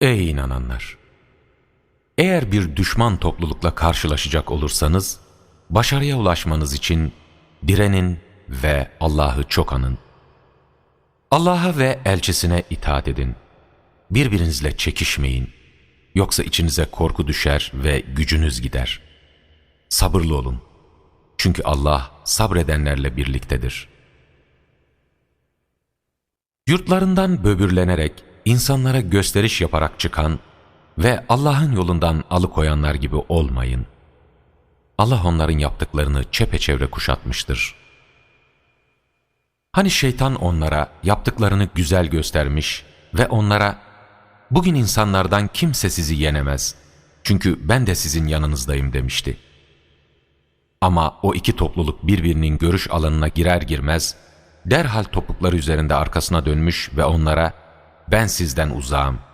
Ey inananlar! Eğer bir düşman toplulukla karşılaşacak olursanız, başarıya ulaşmanız için direnin ve Allah'ı çok anın. Allah'a ve elçisine itaat edin. Birbirinizle çekişmeyin. Yoksa içinize korku düşer ve gücünüz gider. Sabırlı olun. Çünkü Allah sabredenlerle birliktedir. Yurtlarından böbürlenerek, insanlara gösteriş yaparak çıkan ve Allah'ın yolundan alıkoyanlar gibi olmayın. Allah onların yaptıklarını çepeçevre kuşatmıştır. Hani şeytan onlara yaptıklarını güzel göstermiş ve onlara bugün insanlardan kimse sizi yenemez. Çünkü ben de sizin yanınızdayım demişti. Ama o iki topluluk birbirinin görüş alanına girer girmez derhal topukları üzerinde arkasına dönmüş ve onlara ben sizden uzağım.